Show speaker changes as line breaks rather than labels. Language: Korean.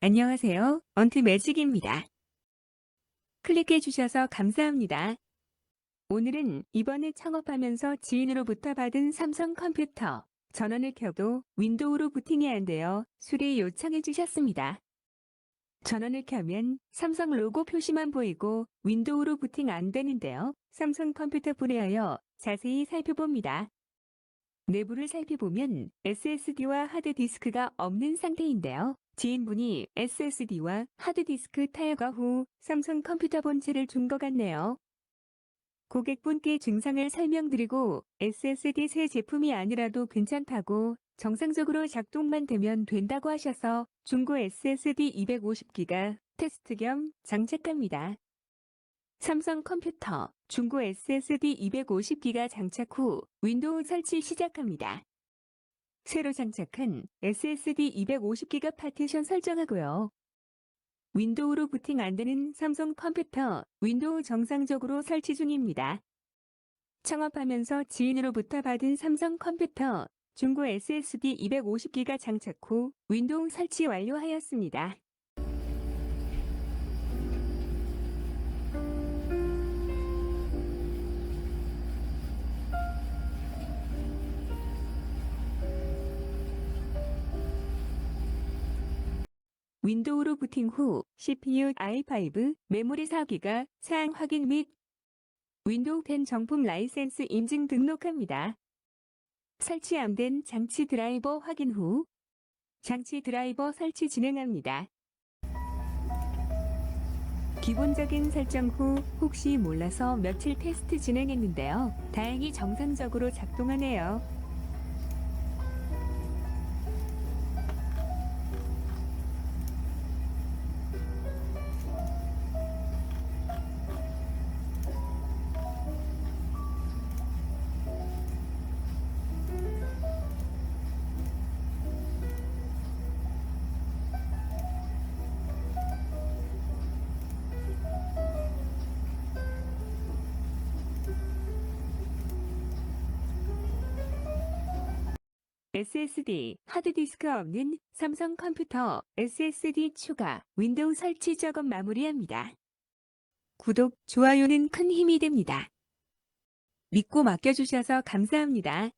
안녕하세요. 언트 매직입니다. 클릭해 주셔서 감사합니다. 오늘은 이번에 창업하면서 지인으로부터 받은 삼성 컴퓨터 전원을 켜도 윈도우로 부팅이 안 되어 수리 요청해 주셨습니다. 전원을 켜면 삼성 로고 표시만 보이고 윈도우로 부팅 안 되는데요. 삼성 컴퓨터 분해하여 자세히 살펴봅니다. 내부를 살펴보면 SSD와 하드디스크가 없는 상태인데요. 지인분이 SSD와 하드디스크 타협과 후 삼성 컴퓨터 본체를 준 것 같네요. 고객분께 증상을 설명드리고 SSD 새 제품이 아니라도 괜찮다고 정상적으로 작동만 되면 된다고 하셔서 중고 SSD 250기가 테스트 겸 장착합니다. 삼성 컴퓨터 중고 SSD 250기가 장착 후 윈도우 설치 시작합니다. 새로 장착한 SSD 250기가 파티션 설정하고요. 윈도우로 부팅 안 되는 삼성 컴퓨터 윈도우 정상적으로 설치 중입니다. 창업하면서 지인으로부터 받은 삼성 컴퓨터 중고 SSD 250기가 장착 후 윈도우 설치 완료하였습니다. 윈도우로 부팅 후 CPU i5 메모리 4기가 사양 확인 및 윈도우 10 정품 라이센스 인증 등록합니다. 설치 안 된 장치 드라이버 확인 후 장치 드라이버 설치 진행합니다. 기본적인 설정 후 혹시 몰라서 며칠 테스트 진행했는데요. 다행히 정상적으로 작동하네요. SSD, 하드디스크 없는 삼성 컴퓨터 SSD 추가, 윈도우 설치 작업 마무리합니다. 구독, 좋아요는 큰 힘이 됩니다. 믿고 맡겨주셔서 감사합니다.